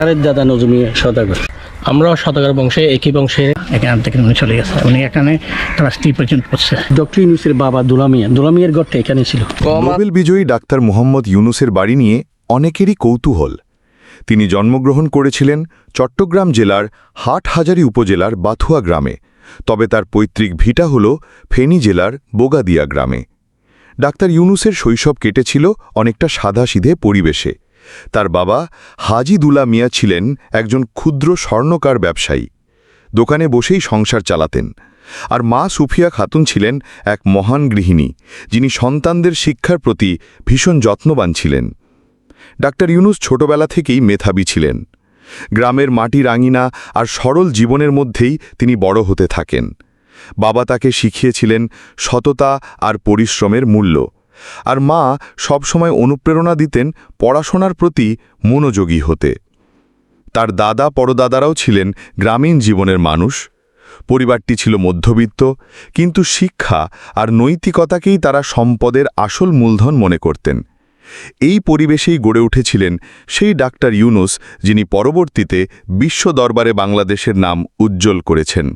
দাদা নজমি সদাগর। আমরাও শতকর বংশে একই বংশে এখান থেকে উনি চলে গেছে। উনি এখানে ক্লাস থ্রি পর্যন্ত পড়ছে ডক্টর ইউনুসের বাবা দুলামিয়া দুলামিয়ার ঘরটা এখানে ছিল। নোবেল বিজয়ী ডাক্তার মোহাম্মদ ইউনুসের বাড়ি নিয়ে অনেকেরই কৌতূহল। তিনি জন্মগ্রহণ করেছিলেন চট্টগ্রাম জেলার হাটহাজারী উপজেলার বাথুয়া গ্রামে। তবে তার পৈতৃক ভিটা হল ফেনী জেলার বোগাদিয়া গ্রামে। ডাক্তার ইউনুসের শৈশব কেটেছিল অনেকটা সাদাসিধে পরিবেশে। তার বাবা হাজি দুলা মিয়া ছিলেন একজন ক্ষুদ্র স্বর্ণকার ব্যবসায়ী। দোকানে বসেই সংসার চালাতেন। আর মা সুফিয়া খাতুন ছিলেন এক মহান গৃহিণী, যিনি সন্তানদের শিক্ষার প্রতি ভীষণ যত্নবান ছিলেন। ডাক্তার ইউনুস ছোটবেলা থেকেই মেধাবী ছিলেন। গ্রামের মাটির আঙিনা আর সরল জীবনের মধ্যেই তিনি বড় হতে থাকেন। বাবা তাকে শিখিয়েছিলেন সততা আর পরিশ্রমের মূল্য। আর মা সবসময় অনুপ্রেরণা দিতেন পড়াশোনার প্রতি মনোযোগী হতে। তার দাদা পরদাদারাও ছিলেন গ্রামীণ জীবনের মানুষ। পরিবারটি ছিল মধ্যবিত্ত, কিন্তু শিক্ষা আর নৈতিকতাকেই তারা সম্পদের আসল মূলধন মনে করতেন। এই পরিবেশেই গড়ে উঠেছিলেন সেই ডাক্তার ইউনুস যিনি পরবর্তীতে বিশ্ব দরবারে বাংলাদেশের নাম উজ্জ্বল করেছেন।